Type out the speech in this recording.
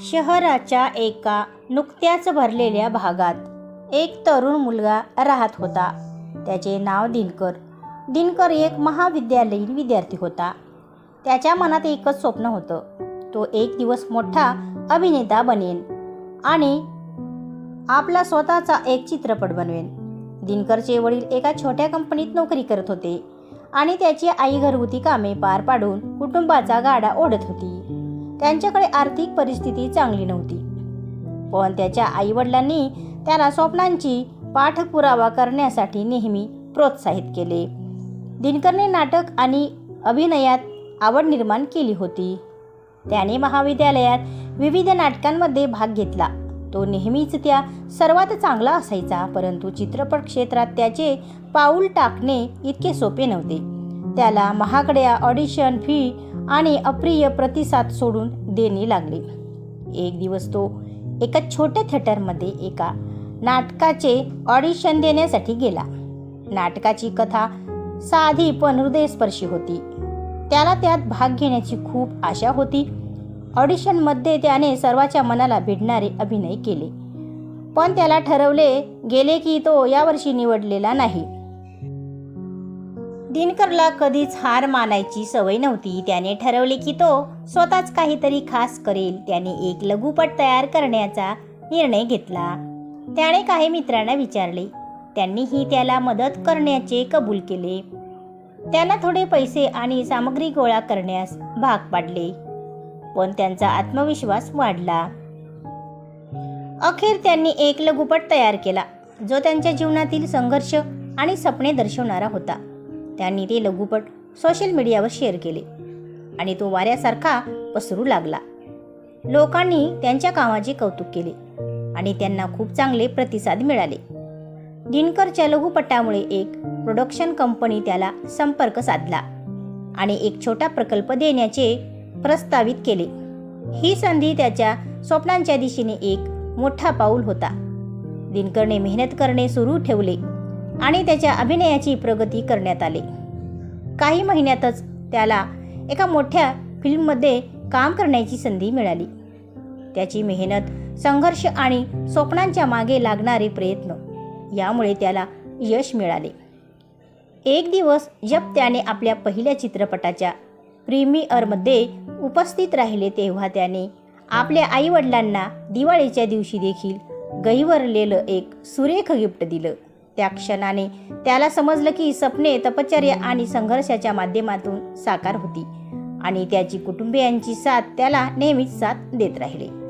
शहराच्या एका नुकत्याच भरलेल्या भागात एक तरुण मुलगा राहत होता. त्याचे नाव दिनकर. दिनकर एक महाविद्यालयीन विद्यार्थी होता. त्याच्या मनात एकच स्वप्न होतं. तो एक दिवस मोठा अभिनेता बनेन आणि आपला स्वतःचा एक चित्रपट बनवेन. दिनकरचे वडील एका छोट्या कंपनीत नोकरी करत होते आणि त्याची आई घरगुती कामे पार पाडून कुटुंबाचा गाडा ओढत होती. त्यांच्याकडे आर्थिक परिस्थिती चांगली नव्हती. पण त्याच्या आईवडिलांनी त्याला स्वप्नांची पाठपुरावा करण्यासाठी नेहमी प्रोत्साहित केले. दिनकरने नाटक आणि अभिनयात आवड निर्माण केली होती. त्याने महाविद्यालयात विविध नाटकांमध्ये भाग घेतला. तो नेहमीच त्या सर्वात चांगला असायचा परंतु चित्रपट क्षेत्रात त्याचे पाऊल टाकणे इतके सोपे नव्हते. त्याला महागड्या ऑडिशन फी आणि अप्रिय प्रतिसाद सोडून देणे लागले. एक दिवस तो एका छोट्या थिएटरमध्ये एका नाटकाचे ऑडिशन देण्यासाठी गेला. नाटकाची कथा साधी पण हृदयस्पर्शी होती. त्याला त्यात भाग घेण्याची खूप आशा होती. ऑडिशनमध्ये त्याने सर्वाच्या मनाला भिडणारे अभिनय केले. पण त्याला ठरवले गेले की तो यावर्षी निवडलेला नाही. दिनकरला कधीच हार मानायची सवय नव्हती. त्याने ठरवले की तो स्वतःच काहीतरी खास करेल. त्याने एक लघुपट तयार करण्याचा निर्णय घेतला. त्याने काही मित्रांना विचारले. त्यांनीही त्याला मदत करण्याचे कबूल केले. त्यांना थोडे पैसे आणि सामग्री गोळा करण्यास भाग पाडले. पण त्यांचा आत्मविश्वास वाढला. अखेर त्यांनी एक लघुपट तयार केला जो त्यांच्या जीवनातील संघर्ष आणि सपने दर्शवणारा होता. त्यांनी ते लघुपट सोशल मीडियावर शेअर केले. आणि तो वाऱ्यासारखा पसरू लागला. लोकांनी त्यांच्या कामाचे कौतुक केले आणि त्यांना खूप चांगले प्रतिसाद मिळाले. दिनकरच्या लघुपटामुळे एक प्रोडक्शन कंपनी त्याला संपर्क साधला आणि एक छोटा प्रकल्प देण्याचे प्रस्तावित केले. ही संधी त्याच्या स्वप्नांच्या दिशेने एक मोठा पाऊल होता. दिनकरने मेहनत करणे सुरू ठेवले. आणि त्याच्या अभिनयाची प्रगती करण्यात आले. काही महिन्यातच त्याला एका मोठ्या फिल्ममध्ये काम करण्याची संधी मिळाली. त्याची मेहनत संघर्ष आणि स्वप्नांच्या मागे लागणारे प्रयत्न यामुळे त्याला यश मिळाले. एक दिवस जब त्याने आपल्या पहिल्या चित्रपटाच्या प्रीमियरमध्ये उपस्थित राहिले तेव्हा त्याने आपल्या आईवडिलांना दिवाळीच्या दिवशी देखील गहिवरलेलं एक सुरेख गिफ्ट दिलं. त्या क्षणाने त्याला समजलं की सपने तपश्चर्या आणि संघर्षाच्या माध्यमातून साकार होती. आणि त्याची कुटुंबियांची साथ त्याला नेहमीच साथ देत राहिले.